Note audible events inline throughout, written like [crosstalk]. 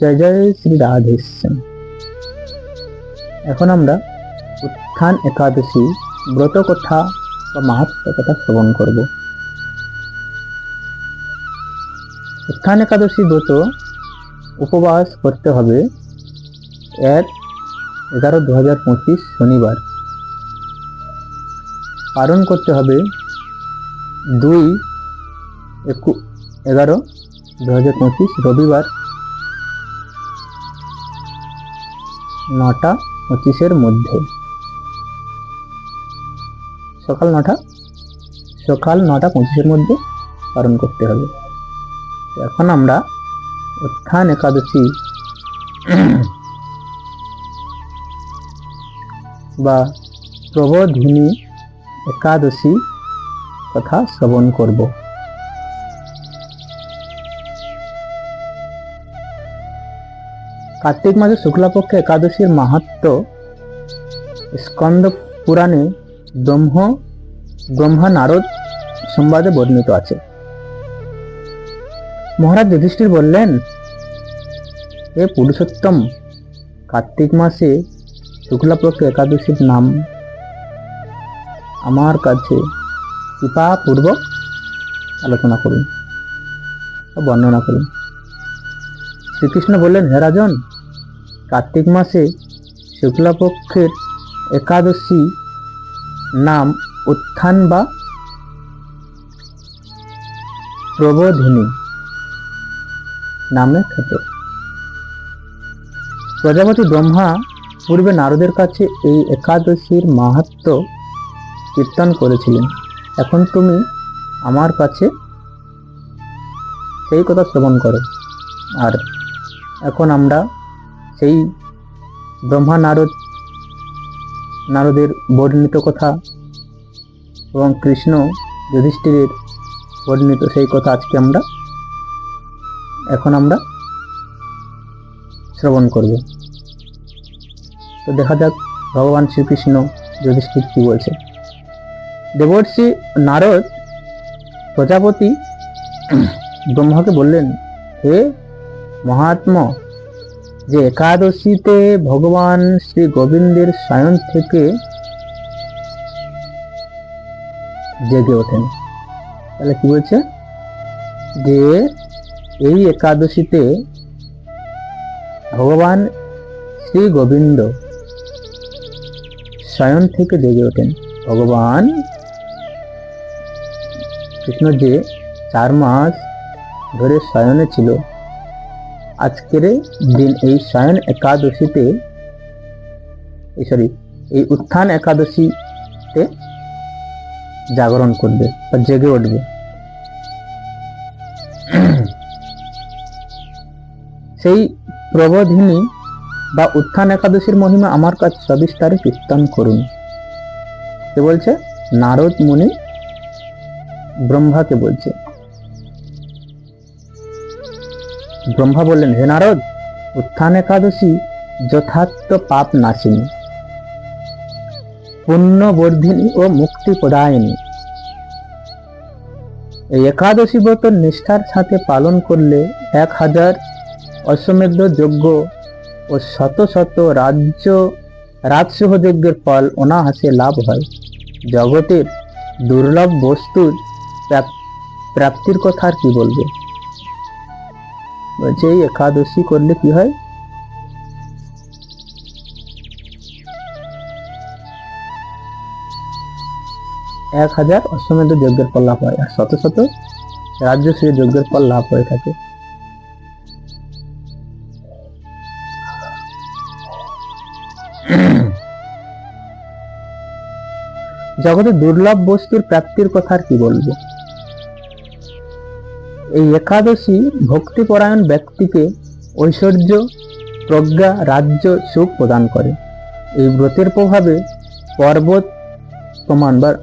জয় জয় শ্রী রাধেশ্যাম। এখন আমরা উত্থান একাদশী ব্রত কথা বা মাহাত্ম কথা শ্রবণ করব। উত্থান একাদশী ব্রত উপবাস করতে হবে এক এগারো দু হাজার পঁচিশ শনিবার। পালন করতে হবে দুই একু এগারো দু হাজার পঁচিশ রবিবার। নটা পঁচিশের মধ্যে। সকাল নটা? সকাল নটা পঁচিশের মধ্যে পালন করতে হবে। এখন আমরা উত্থান একাদশী [clears throat] বা প্রবোধিনী একাদশী কথা শ্রবণ করব। কার্তিক মাসের শুক্লাপক্ষে একাদশীর মাহাত্ম স্কন্দ পুরাণে ব্রহ্ম, ব্রহ্মা নারদ সংবাদে বর্ণিত আছে। মহারাজ যুধিষ্ঠির বললেন, এ পুরুষোত্তম, কার্তিক মাসে শুক্লাপক্ষ একাদশীর নাম আমার কাছে কৃপাপূর্বক আলোচনা করুন বর্ণনা করুন। শ্রীকৃষ্ণ বললেন, হে রাজন কার্তিক মাসে শুক্লাপক্ষের একাদশী নাম উত্থান বা প্রবোধিনী নামে খ্যাত। প্রজাপতি ব্রহ্মা পূর্বে নারদের কাছে এই একাদশীর মাহাত্ম কীর্তন করেছিলেন। এখন তুমি আমার কাছে সেই কথা শ্রবণ করো। আর এখন আমরা সেই ব্রহ্মা নারদ, নারদের বর্ণিত কথা এবং কৃষ্ণ যুধিষ্ঠিরের বর্ণিত সেই কথা আজকে আমরা, এখন আমরা শ্রবণ করব। তো দেখা যাক ভগবান শ্রীকৃষ্ণ যুধিষ্ঠির কি বলছে। দেবর্ষি নারদ প্রজাপতি ব্রহ্মাকে বললেন, হে মহাত্মা যে একাদশীতে ভগবান শ্রী গোবিন্দের সায়ন থেকে জেগে ওঠেন। তাহলে কি বলছে? যে এই একাদশীতে ভগবান শ্রী গোবিন্দ সায়ন থেকে জেগে ওঠেন। ভগবান কৃষ্ণ যে চার মাস ধরে শয়নে ছিল আজকের দিন এই শয়ন একাদশীতে, এই সরি এই উত্থান একাদশীতে জাগরণ করবে বা জেগে উঠবে। সেই প্রবোধিনী বা উত্থান একাদশীর মহিমা আমার কাছে সবিস্তারে কীর্তন করুন। কে বলছে? নারদ মুনি ব্রহ্মাকে বলছে। ব্রহ্মা বললেন, হে নারদ, উত্থান একাদশী যথার্থ পাপ নাশিনী। পুণ্যবর্ধিনী ও মুক্তি প্রদায়িনী এই একাদশী ব্রত নিষ্ঠার সাথে পালন করলে এক হাজার অশ্বমেধ যজ্ঞ ও শত শত রাজ্য রাজসহ যজ্ঞের ফল অনাহাসে লাভ হয়। জগতের দুর্লভ বস্তুর প্রাপ- প্রাপ্তির কথা আর কি বলবে? বলছে, এই একাদশী করলে কি হয়? এক হাজার অশ্বমেধ যজ্ঞের ফল লাভ হয়, আর শত শত রাজ্য শ্রী যজ্ঞের ফল লাভ হয়ে থাকে। জগতে দুর্লভ বস্তুর প্রাপ্তির কথা আর কি বলব? এই একাদশী ভক্তিপরায়ণ ব্যক্তিকে ঐশ্বর্য, প্রজ্ঞা, রাজ্য, সুখ প্রদান করে। এই ব্রতের প্রভাবে পর্বত সমান বা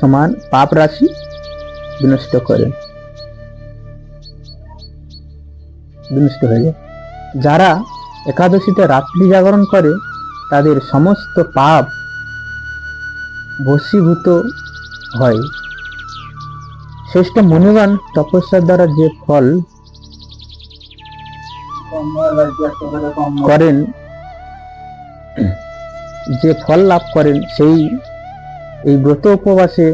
সমান পাপ রাশি বিনষ্ট করে। বিনষ্ট হয়ে যায়। যারা একাদশীতে রাত্রি জাগরণ করে, তাদের সমস্ত পাপ বশীভূত হয়। শ্রেষ্ঠ মনিগণ তপস্যার দ্বারা যে ফল করেন, যে ফল লাভ করেন, সেই, এই ব্রত উপবাসে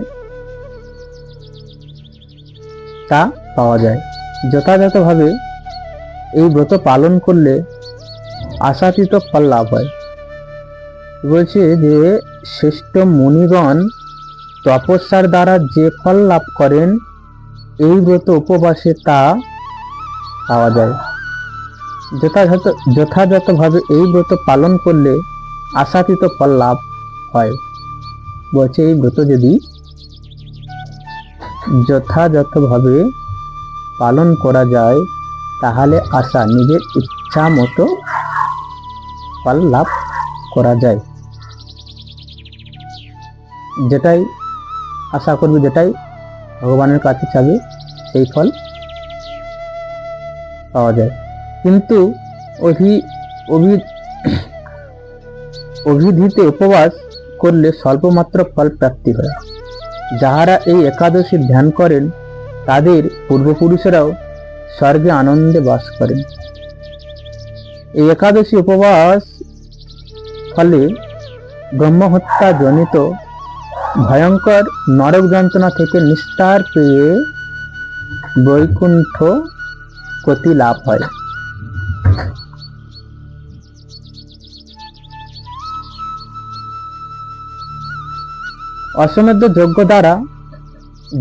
তা পাওয়া যায়। যথাযথভাবে এই ব্রত পালন করলে আশাতীত ফল লাভ হয়। বলছে যে, শ্রেষ্ঠ মুনিগণ তপস্যার দ্বারা যে ফল লাভ করেন এই ব্রত উপবাসে তা পাওয়া যায়। যথাযথ যথাযথভাবে এই ব্রত পালন করলে আশাতীত ফল লাভ হয়। বলছে এই ব্রত যদি যথাযথভাবে পালন করা যায়, তাহলে আশা নিজের ইচ্ছা মতো ফল লাভ করা যায়। যেটাই আশা করবে, যেটাই ভগবানের কাছে চাবে, সেই ফল পাওয়া যায়। কিন্তু অভি অভি, অভিধিতে উপবাস করলে স্বল্পমাত্র ফল প্রাপ্তি হয়। যাহারা এই একাদশী ধ্যান করেন, তাদের পূর্বপুরুষেরাও স্বর্গে আনন্দে বাস করেন। এই একাদশী উপবাস ফলে ব্রহ্মহত্যা জনিত ভয়ঙ্কর নরক যন্ত্রণা থেকে নিস্তার পেয়ে বৈকুণ্ঠ গতি লাভ হয়। অশ্বমেধ যোগ্য দ্বারা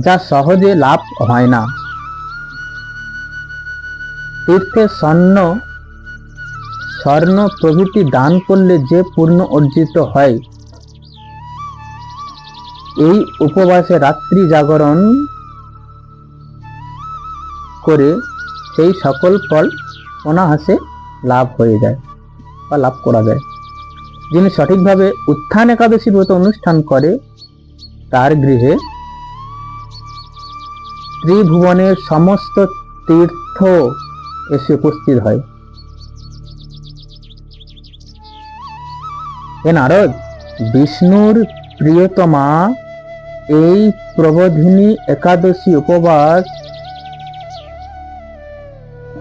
যা সহজে লাভ হয় না। তীর্থে স্বর্ণ স্বর্ণ প্রভৃতি দান করলে যে পূর্ণ অর্জিত হয় এই উপবাসে রাত্রি জাগরণ করে সেই সকল ফল অনাহাসে লাভ হয়ে যায় বা লাভ করা যায়। যিনি সঠিকভাবে উত্থান একাদশী ব্রত অনুষ্ঠান করে, তার গৃহে ত্রিভুবনের সমস্ত তীর্থ এসে উপস্থিত হয়। হে নারদ, বিষ্ণুর প্রিয়তমা এই প্রবোধিনী একাদশী উপবাস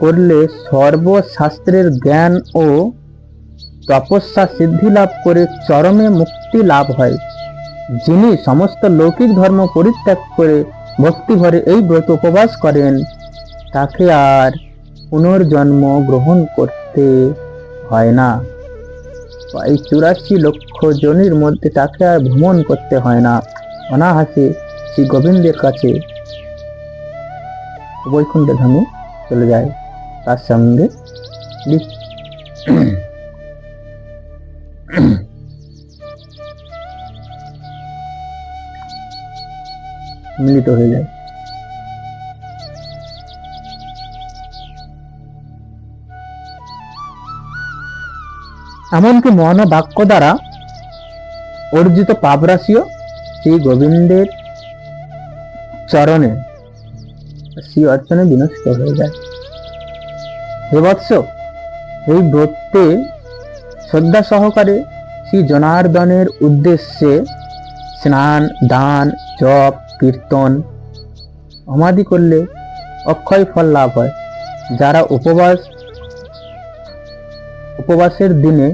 করলে সর্বশাস্ত্রের জ্ঞান ও তপস্যা সিদ্ধি লাভ করে চরমে মুক্তি লাভ হয়। যিনি সমস্ত লৌকিক ধর্ম পরিত্যাগ করে ভক্তি ভরে এই ব্রত উপবাস করেন, তাকে আর পুনর্জন্ম গ্রহণ করতে হয় না। এই চুরাশি লক্ষ জনের মধ্যে তাকে আর ভ্রমণ করতে হয় না। অনাহাসে শ্রী গোবিন্দের কাছে বৈকুণ্ঠ ধামে চলে যায়। তার সঙ্গে মিলিত হয়ে যায়। এমনকি মন ও বাক্য দ্বারা অর্জিত পাপরাশিও শ্রী গোবিন্দের চরণে। শ্রী অর্চনে বিনষ্ট হয়ে যায়। হে বৎস, এই ব্রতে শ্রদ্ধা সহকারে শ্রী জনার্দনের উদ্দেশ্যে স্নান, দান, জপ, কীর্তন সমাধি করলে অক্ষয় ফল লাভ হয়। যারা উপবাস, উপবাসের দিনে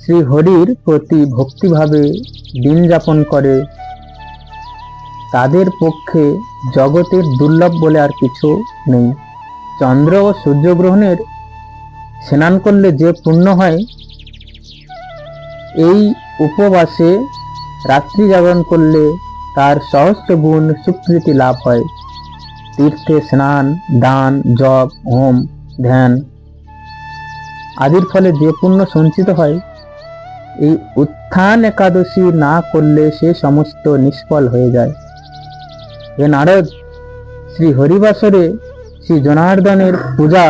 শ্রী হরির প্রতি ভক্তিভাবে দিন যাপন করে। তাদের পক্ষে জগতের দুর্লভ বলে আর কিছু নেই। চন্দ্র ও সূর্যগ্রহণের স্নান করলে যে পুণ্য হয়, এই উপবাসে রাত্রি জাগরণ করলে তার সহস্র গুণ স্বীকৃতি লাভ হয়। তীর্থে স্নান, দান, জপ, হোম, ধ্যান আদির ফলে যে পুণ্য সঞ্চিত হয়, এই উত্থান একাদশী না করলে সে সমস্ত নিষ্ফল হয়ে যায়। এ নারদ, শ্রী হরিবাসরে শ্রী জনার্দনের পূজা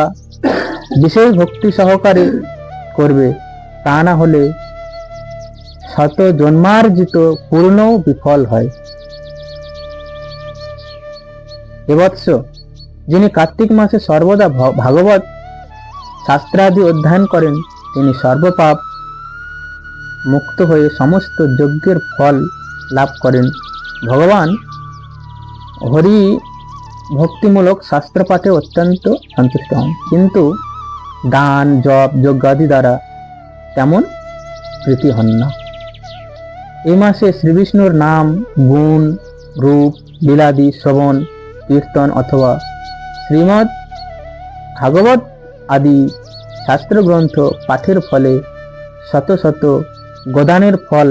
বিশেষ ভক্তি সহকারে করবে। তা না হলে শত জন্মার্জিত পূর্ণ বিফল হয়। এবৎস যিনি কার্তিক মাসে সর্বদা ভাগবত শাস্ত্রাদি অধ্যয়ন করেন, তিনি সর্বপাপ মুক্ত হয়ে সমস্ত যজ্ঞের ফল লাভ করেন। ভগবান হরি ভক্তিমূলক শাস্ত্রপাঠে অত্যন্ত সন্তুষ্ট হন। কিন্তু দান, জপ যজ্ঞাদি দ্বারা তেমন প্রীতি হন না। এই মাসে শ্রীবিষ্ণুর নাম, গুণ, রূপ লীলাদি শ্রবণ, কীর্তন অথবা শ্রীমৎ ভাগবত আদি শাস্ত্রগ্রন্থ পাঠের ফলে শত শত গোদানের ফল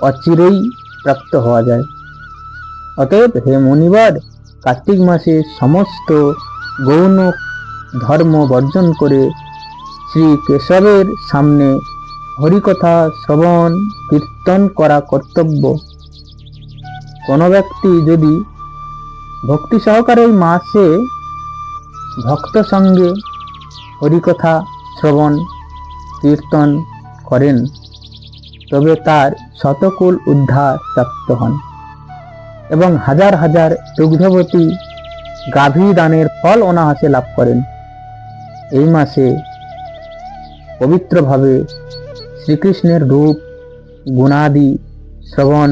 অচিরেই প্রাপ্ত হওয়া যায়। অতএব হে মুনিবার, কার্তিক মাসে সমস্ত গৌণ ধর্ম বর্জন করে শ্রী কেশবের সামনে হরিকথা, শ্রবণ, কীর্তন করা কর্তব্য। কোনো ব্যক্তি যদি ভক্তি সহকারে মাসে ভক্ত সঙ্গে হরিকথা, শ্রবণ, কীর্তন করেন তবে তার শতকুল উদ্ধার প্রাপ্ত হন এবং হাজার হাজার দুগ্ধবতী গাভী দানের ফল অনাহাসে লাভ করেন। এই মাসে পবিত্রভাবে শ্রীকৃষ্ণের রূপ, গুণাদি, শ্রবণ,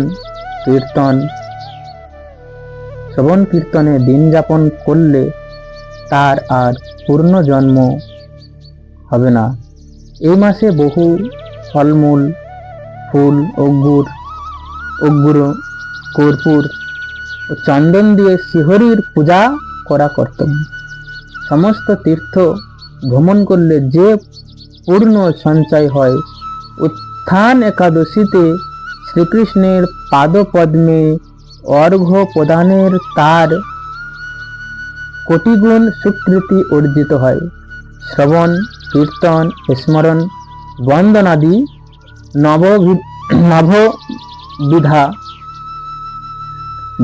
কীর্তন, শ্রবণ কীর্তনে দিন যাপন করলে তার আর পূর্ণ জন্ম হবে না। এই মাসে বহু ফলমূল ফুল অগ্গুর অগ্গুর কর্পূর ও চন্দন দিয়ে শিহরির পূজা করা কর্তব্য। সমস্ত তীর্থ ভ্রমণ করলে যে পূর্ণ সঞ্চয় হয়, উত্থান একাদশীতে শ্রীকৃষ্ণের পাদপদ্মে অর্ঘ্য প্রদানের তার কোটিগুণ স্বীকৃতি অর্জিত হয়। শ্রবণ, কীর্তন, স্মরণ, বন্দনাদি নববি- নববিধা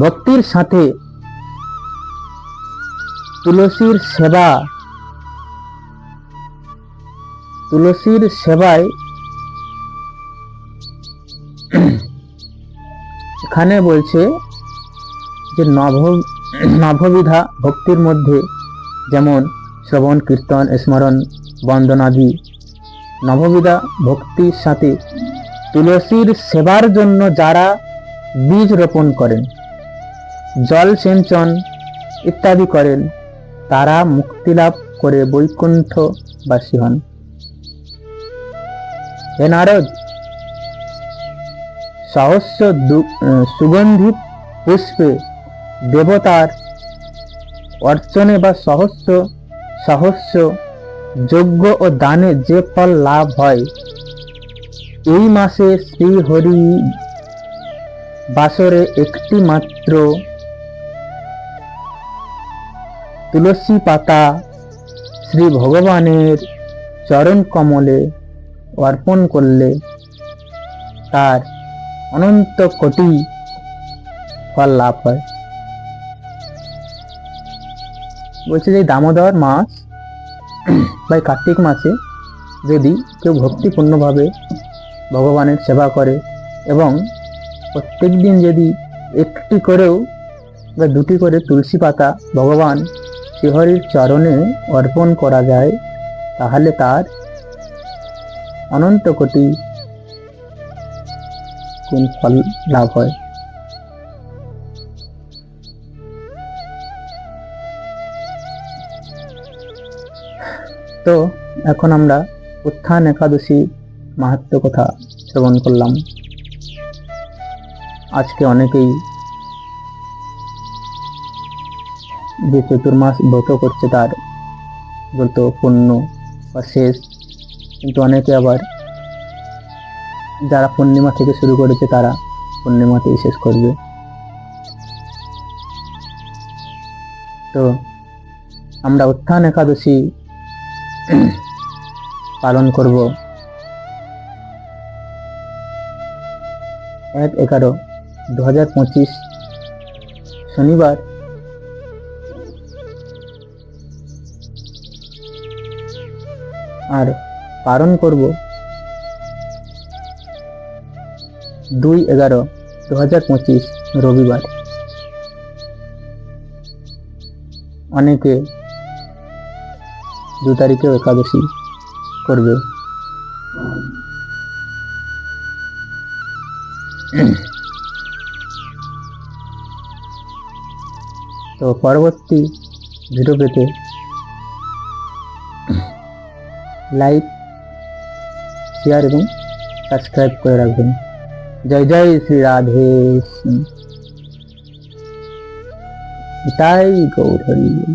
ভক্তির সাথে তুলসীর সেবা, তুলসীর সেবায় এখানে বলছে যে নভ নভবিধা ভক্তির মধ্যে যেমন শ্রবণ, কীর্তন, স্মরণ, বন্দনাদি, নববিধা ভক্তির সাথে তুলসীর সেবার জন্য যারা বীজ রোপণ করেন, জল সিঞ্চন ইত্যাদি করেন, তারা মুক্তিলাভ করে বৈকুণ্ঠবাসী হন। হে নারদ, সহস্র সুগন্ধি পুষ্পে দেবতার অর্চনে বা সহস্র সহস্র যজ্ঞ ও দানে যে ফল লাভ হয় এই মাসে শ্রী হরি বাসরে একটি মাত্র তুলসী পাতা শ্রী ভগবানের চরণ কমলে অর্পণ করলে তার অনন্ত কোটি ফল লাভ হয়। বলছে যে দামোদর মাস বা কার্তিক মাসে যদি কেউ ভক্তিপূর্ণভাবে ভগবানের সেবা করে এবং প্রত্যেক দিন যদি একটি করেও বা দুটি করে তুলসী পাতা ভগবান শ্রীহরির চরণে অর্পণ করা যায়, তাহলে তার অনন্ত কোটি গুণ ফল লাভ হয়। তো এখন আমরা উত্থান একাদশী মাহাত্ম কথা শ্রবণ করলাম। আজকে অনেকেই যে চতুর্মাস ব্রত করছে তার ব্রত পূর্ণ বা শেষ। কিন্তু অনেকে আবার যারা পূর্ণিমা থেকে শুরু করেছে তারা পূর্ণিমাতেই শেষ করবে। তো আমরা উত্থান একাদশী পালন করব। এক এগারো দু হাজার পঁচিশ শনিবার। আর পালন করব দুই এগারো দু হাজার পঁচিশ রবিবার। অনেকে দু তারিখেও একাদশী করবে। তো পরবর্তী ভিডিও পেতে লাইক শেয়ার এবং সাবস্ক্রাইব করে রাখবেন জয় জয় শ্রী রাধে কৃষ্ণ। তাই গৌর হরি বল।